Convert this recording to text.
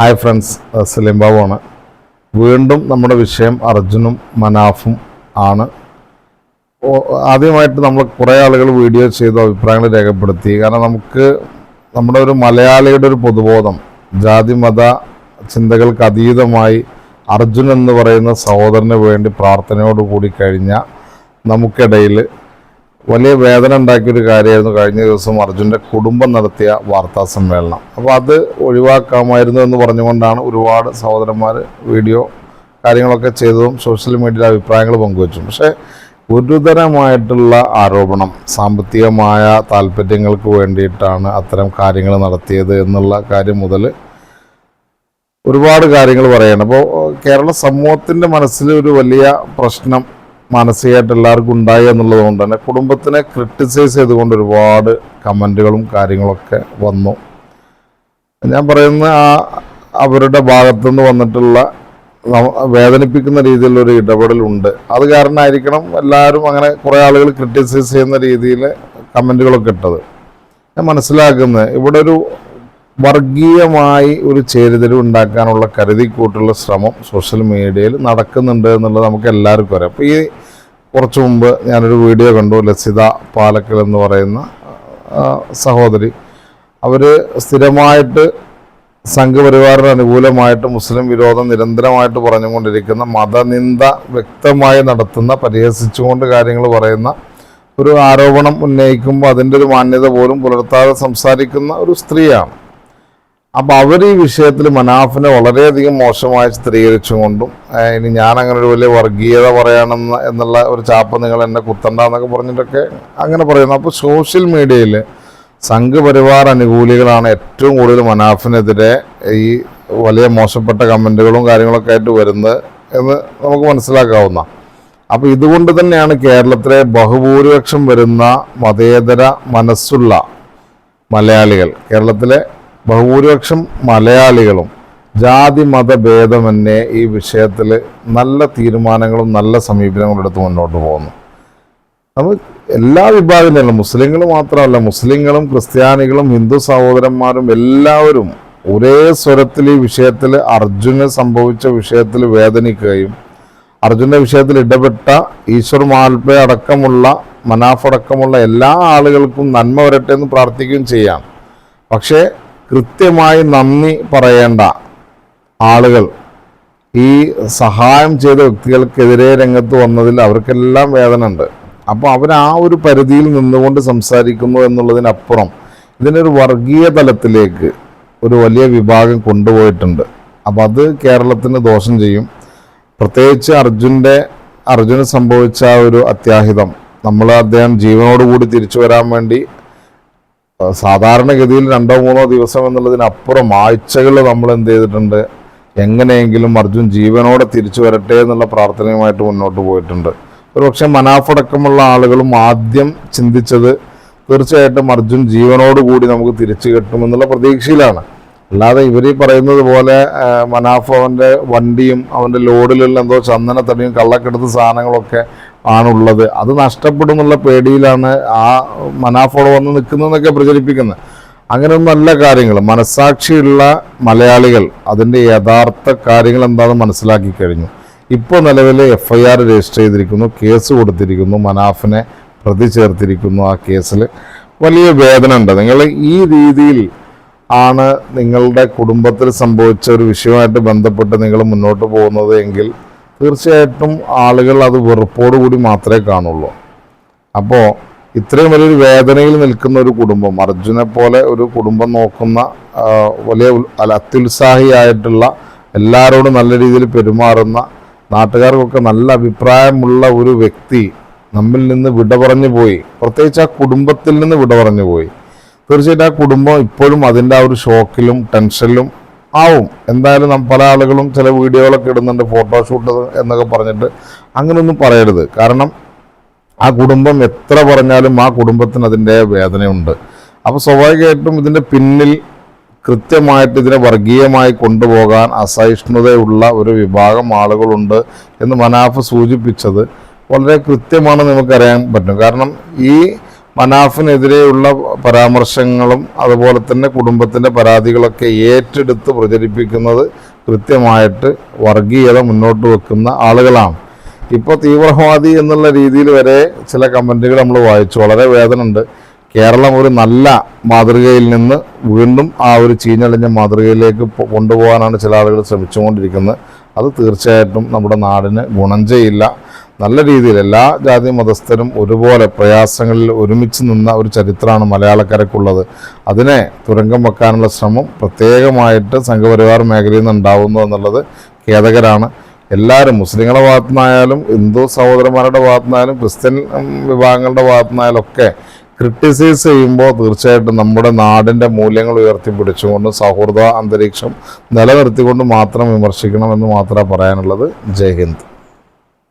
Hi friends Saleem ബാബുവാണ്. വീണ്ടും നമ്മുടെ വിഷയം അർജുനും മനാഫും ആണ്. ആദ്യമായിട്ട് നമ്മൾ കുറേ ആളുകൾ വീഡിയോ ചെയ്തു അഭിപ്രായങ്ങൾ രേഖപ്പെടുത്തി. കാരണം നമുക്ക് നമ്മുടെ ഒരു മലയാളിയുടെ ഒരു പൊതുബോധം ജാതി മത ചിന്തകൾക്ക് അതീതമായി അർജുൻ എന്ന് പറയുന്ന സഹോദരന് വേണ്ടി പ്രാർത്ഥനയോട് കൂടി കഴിഞ്ഞ നമുക്കിടയിൽ വലിയ വേദന ഉണ്ടാക്കിയൊരു കാര്യമായിരുന്നു. കഴിഞ്ഞ ദിവസം അർജുന്റെ കുടുംബം നടത്തിയ വാർത്താ സമ്മേളനം. അപ്പോൾ അത് ഒഴിവാക്കാമായിരുന്നു എന്ന് പറഞ്ഞുകൊണ്ടാണ് ഒരുപാട് സഹോദരന്മാർ വീഡിയോ കാര്യങ്ങളൊക്കെ ചെയ്തതും സോഷ്യൽ മീഡിയയിൽ അഭിപ്രായങ്ങൾ പങ്കുവച്ചു പക്ഷേ ഗുരുതരമായിട്ടുള്ള ആരോപണം സാമ്പത്തികമായ താല്പര്യങ്ങൾക്ക് വേണ്ടിയിട്ടാണ് അത്തരം കാര്യങ്ങൾ നടത്തിയത് എന്നുള്ള കാര്യം മുതൽ ഒരുപാട് കാര്യങ്ങൾ പറയണം. അപ്പോൾ കേരള സമൂഹത്തിന്റെ മനസ്സിൽ ഒരു വലിയ പ്രശ്നം മാനസികമായിട്ട് എല്ലാവർക്കും ഉണ്ടായി എന്നുള്ളത് കൊണ്ട് തന്നെ കുടുംബത്തിനെ ക്രിട്ടിസൈസ് ചെയ്തുകൊണ്ട് ഒരുപാട് കമന്റുകളും കാര്യങ്ങളൊക്കെ വന്നു. ഞാൻ പറയുന്ന ആ അവരുടെ ഭാഗത്തുനിന്ന് വന്നിട്ടുള്ള വേദനിപ്പിക്കുന്ന രീതിയിലൊരു ഇടപെടലുണ്ട്. അത് കാരണമായിരിക്കണം എല്ലാവരും അങ്ങനെ കുറേ ആളുകൾ ക്രിട്ടിസൈസ് ചെയ്യുന്ന രീതിയിൽ കമന്റുകളൊക്കെ ഇട്ടത്. ഞാൻ മനസ്സിലാക്കുന്നത് ഇവിടെ ഒരു വർഗീയമായി ഒരു ചേരിതിരിവ് ഉണ്ടാക്കാനുള്ള കരുതിക്കൂട്ടുള്ള ശ്രമം സോഷ്യൽ മീഡിയയിൽ നടക്കുന്നുണ്ട് എന്നുള്ളത് നമുക്ക് എല്ലാവർക്കും അറിയാം. അപ്പോൾ ഈ കുറച്ച് മുമ്പ് ഞാനൊരു വീഡിയോ കണ്ടു ലസിത പാലക്കൽ എന്ന് പറയുന്ന സഹോദരി. അവർ സ്ഥിരമായിട്ട് സംഘപരിവാറിന് അനുകൂലമായിട്ട് മുസ്ലിം വിരോധം നിരന്തരമായിട്ട് പറഞ്ഞുകൊണ്ടിരിക്കുന്ന മതനിന്ദ വ്യക്തമായി നടത്തുന്ന പരിഹസിച്ചുകൊണ്ട് കാര്യങ്ങൾ പറയുന്ന ഒരു ആരോപണം ഉന്നയിക്കുമ്പോൾ അതിന്റെ ഒരു മാന്യത പോലും പുലർത്താതെ സംസാരിക്കുന്ന ഒരു സ്ത്രീയാണ്. അപ്പോൾ അവർ ഈ വിഷയത്തിൽ മനാഫിനെ വളരെയധികം മോശമായി ചിത്രീകരിച്ചുകൊണ്ടും ഇനി ഞാൻ അങ്ങനെ ഒരു വലിയ വർഗീയത പറയണമെന്ന് എന്നുള്ള ഒരു ചാപ്പ് നിങ്ങൾ എന്നെ കുത്തണ്ട എന്നൊക്കെ പറഞ്ഞിട്ടൊക്കെ അങ്ങനെ പറയുന്നു. അപ്പോൾ സോഷ്യൽ മീഡിയയിൽ സംഘപരിവാർ അനുകൂലികളാണ് ഏറ്റവും കൂടുതൽ മനാഫിനെതിരെ ഈ വലിയ മോശപ്പെട്ട കമന്റുകളും കാര്യങ്ങളൊക്കെ ആയിട്ട് വരുന്നത് എന്ന് നമുക്ക് മനസ്സിലാക്കാവുന്ന. അപ്പോൾ ഇതുകൊണ്ട് തന്നെയാണ് കേരളത്തിലെ ബഹുഭൂരിപക്ഷം വരുന്ന മതേതര മനസ്സുള്ള മലയാളികൾ കേരളത്തിലെ ബഹുഭൂരിപക്ഷം മലയാളികളും ജാതി മത ഭേദമന്യേ ഈ വിഷയത്തിൽ നല്ല തീരുമാനങ്ങളും നല്ല സമീപനങ്ങളും എടുത്ത് മുന്നോട്ട് പോകുന്നു. നമ്മൾ എല്ലാ വിഭാഗത്തിലും മുസ്ലിങ്ങൾ മാത്രമല്ല മുസ്ലിങ്ങളും ക്രിസ്ത്യാനികളും ഹിന്ദു സഹോദരന്മാരും എല്ലാവരും ഒരേ സ്വരത്തിൽ ഈ വിഷയത്തിൽ അർജുന് സംഭവിച്ച വിഷയത്തിൽ വേദനിക്കുകയും അർജുന വിഷയത്തിൽ ഇടപെട്ട ഈശ്വർ മാൽപ്പ അടക്കമുള്ള മനാഫടക്കമുള്ള എല്ലാ ആളുകൾക്കും നന്മ വരട്ടെ എന്ന് പ്രാർത്ഥിക്കുകയും ചെയ്യാം. പക്ഷേ കൃത്യമായി നന്ദി പറയേണ്ട ആളുകൾ. ഈ സഹായം ചെയ്ത വ്യക്തികൾക്കെതിരെ രംഗത്ത് വന്നതിൽ അവർക്കെല്ലാം വേദന ഉണ്ട് അപ്പോൾ അവർ ആ ഒരു പരിധിയിൽ നിന്നുകൊണ്ട് സംസാരിക്കുന്നു എന്നുള്ളതിനപ്പുറം ഇതിനൊരു വർഗീയ തലത്തിലേക്ക് ഒരു വലിയ വിഭാഗം കൊണ്ടുപോയിട്ടുണ്ട്. അപ്പോൾ അത് കേരളത്തിന് ദോഷം ചെയ്യും. പ്രത്യേകിച്ച് അർജുന്റെ അർജുന് സംഭവിച്ച ഒരു അത്യാഹിതം. നമ്മൾ അദ്ദേഹം ജീവനോടുകൂടി തിരിച്ചു വരാൻ വേണ്ടി സാധാരണഗതിയിൽ രണ്ടോ മൂന്നോ ദിവസം എന്നുള്ളതിനപ്പുറം ആഴ്ചകൾ നമ്മൾ എന്ത് ചെയ്തിട്ടുണ്ട്? എങ്ങനെയെങ്കിലും അർജുൻ ജീവനോടെ തിരിച്ചു വരട്ടെ എന്നുള്ള പ്രാർത്ഥനയുമായിട്ട് മുന്നോട്ട് പോയിട്ടുണ്ട്. ഒരുപക്ഷെ മനാഫടക്കമുള്ള ആളുകളും ആദ്യം ചിന്തിച്ചത് തീർച്ചയായിട്ടും അർജുൻ ജീവനോടുകൂടി നമുക്ക് തിരിച്ചു കിട്ടുമെന്നുള്ള പ്രതീക്ഷയിലാണ്. അല്ലാതെ ഇവർ ഈ പറയുന്നത് പോലെ മനാഫ് വണ്ടിയും അവന്റെ ലോഡിലുള്ള എന്തോ ചന്ദനത്തടിയും കള്ളക്കെടുത്ത സാധനങ്ങളൊക്കെ ആണുള്ളത്. അത് നഷ്ടപ്പെടും എന്നുള്ള പേടിയിലാണ് ആ മനാഫോട് വന്ന് നിൽക്കുന്നതെന്നൊക്കെ പ്രചരിപ്പിക്കുന്നത്. അങ്ങനെ നല്ല കാര്യങ്ങൾ. മനസ്സാക്ഷിയുള്ള മലയാളികൾ അതിന്റെ യഥാർത്ഥ കാര്യങ്ങൾ എന്താണെന്ന് മനസ്സിലാക്കി കഴിഞ്ഞു. ഇപ്പോൾ നിലവിൽ എഫ് ഐ ആർ രജിസ്റ്റർ ചെയ്തിരിക്കുന്നു കേസ് കൊടുത്തിരിക്കുന്നു മനാഫിനെ പ്രതി ചേർത്തിരിക്കുന്നു ആ കേസിൽ. വലിയ വേദന ഉണ്ട്. നിങ്ങൾ ഈ രീതിയിൽ ആണ് നിങ്ങളുടെ കുടുംബത്തിൽ സംഭവിച്ച ഒരു വിഷയമായിട്ട് ബന്ധപ്പെട്ട് നിങ്ങൾ മുന്നോട്ട് പോകുന്നത് എങ്കിൽ തീർച്ചയായിട്ടും ആളുകൾ അത് വെറുപ്പോടുകൂടി മാത്രമേ കാണുള്ളൂ. അപ്പോൾ ഇത്രയും വലിയൊരു വേദനയിൽ നിൽക്കുന്ന ഒരു കുടുംബം അർജുനെ പോലെ ഒരു കുടുംബം നോക്കുന്ന വലിയ അത്യുത്സാഹിയായിട്ടുള്ള എല്ലാവരോടും നല്ല രീതിയിൽ പെരുമാറുന്ന നാട്ടുകാർക്കൊക്കെ നല്ല അഭിപ്രായമുള്ള ഒരു വ്യക്തി നമ്മിൽ നിന്ന് വിട പറഞ്ഞു പോയി. പ്രത്യേകിച്ച് ആ കുടുംബത്തിൽ നിന്ന് വിട പറഞ്ഞു പോയി. തീർച്ചയായിട്ടും ആ കുടുംബം ഇപ്പോഴും അതിന്റെ ആ ഒരു ഷോക്കിലും ടെൻഷനിലും ആവും. എന്തായാലും പല ആളുകളും ചില വീഡിയോകളൊക്കെ ഇടുന്നുണ്ട് ഫോട്ടോഷൂട്ട് എന്നൊക്കെ പറഞ്ഞിട്ട്. അങ്ങനെയൊന്നും പറയരുത്. കാരണം ആ കുടുംബം എത്ര പറഞ്ഞാലും ആ കുടുംബത്തിന് അതിന്റെ വേദനയുണ്ട്. അപ്പോൾ സ്വാഭാവികമായിട്ടും ഇതിന്റെ പിന്നിൽ കൃത്യമായിട്ട് ഇതിനെ വർഗീയമായി കൊണ്ടുപോകാൻ അസഹിഷ്ണുതയുള്ള ഒരു വിഭാഗം ആളുകളുണ്ട് എന്ന് മനാഫ് സൂചിപ്പിച്ചത് വളരെ കൃത്യമാണെന്ന് നമുക്കറിയാൻ പറ്റും. കാരണം ഈ മനാഫിനെതിരെയുള്ള പരാമർശങ്ങളും അതുപോലെ തന്നെ കുടുംബത്തിന്റെ പരാതികളൊക്കെ ഏറ്റെടുത്ത് പ്രചരിപ്പിക്കുന്നത് കൃത്യമായിട്ട് വർഗീയത മുന്നോട്ട് വെക്കുന്ന ആളുകളാണ്. ഇപ്പോൾ തീവ്രവാദി എന്നുള്ള രീതിയിൽ വരെ ചില കമന്റുകൾ നമ്മൾ വായിച്ചു. വളരെ വേദനയുണ്ട്. കേരളം ഒരു നല്ല മാതൃകയിൽ നിന്ന് വീണ്ടും ആ ഒരു ചീഞ്ഞളിഞ്ഞ മാതൃകയിലേക്ക് കൊണ്ടുപോകാനാണ് ചില ആളുകൾ ശ്രമിച്ചുകൊണ്ടിരിക്കുന്നത്. അത് തീർച്ചയായിട്ടും നമ്മുടെ നാടിന് ഗുണം ചെയ്യില്ല. നല്ല രീതിയിൽ എല്ലാ ജാതി മതസ്ഥരും ഒരുപോലെ പ്രയാസങ്ങളിൽ ഒരുമിച്ച് നിന്ന ഒരു ചരിത്രമാണ് മലയാളക്കരക്കുള്ളത്. അതിനെ തുരങ്കം വെക്കാനുള്ള ശ്രമം പ്രത്യേകമായിട്ട് സംഘപരിവാർ മേഖലയിൽ നിന്ന് ഉണ്ടാവുന്നു എന്നുള്ളത് ഖേദകരാണ്. എല്ലാവരും മുസ്ലിങ്ങളുടെ ഭാഗത്തു നിന്നായാലും ഹിന്ദു സഹോദരന്മാരുടെ ഭാഗത്തു നിന്നായാലും ക്രിസ്ത്യൻ വിഭാഗങ്ങളുടെ ഭാഗത്തു നിന്നായാലും ഒക്കെ ക്രിട്ടിസൈസ് ചെയ്യുമ്പോൾ തീർച്ചയായിട്ടും നമ്മുടെ നാടിന്റെ മൂല്യങ്ങൾ ഉയർത്തിപ്പിടിച്ചുകൊണ്ട് സൗഹൃദ അന്തരീക്ഷം നിലനിർത്തിക്കൊണ്ട് മാത്രം വിമർശിക്കണമെന്ന് മാത്രമേ പറയാനുള്ളത്. ജയ് ഹിന്ദ്.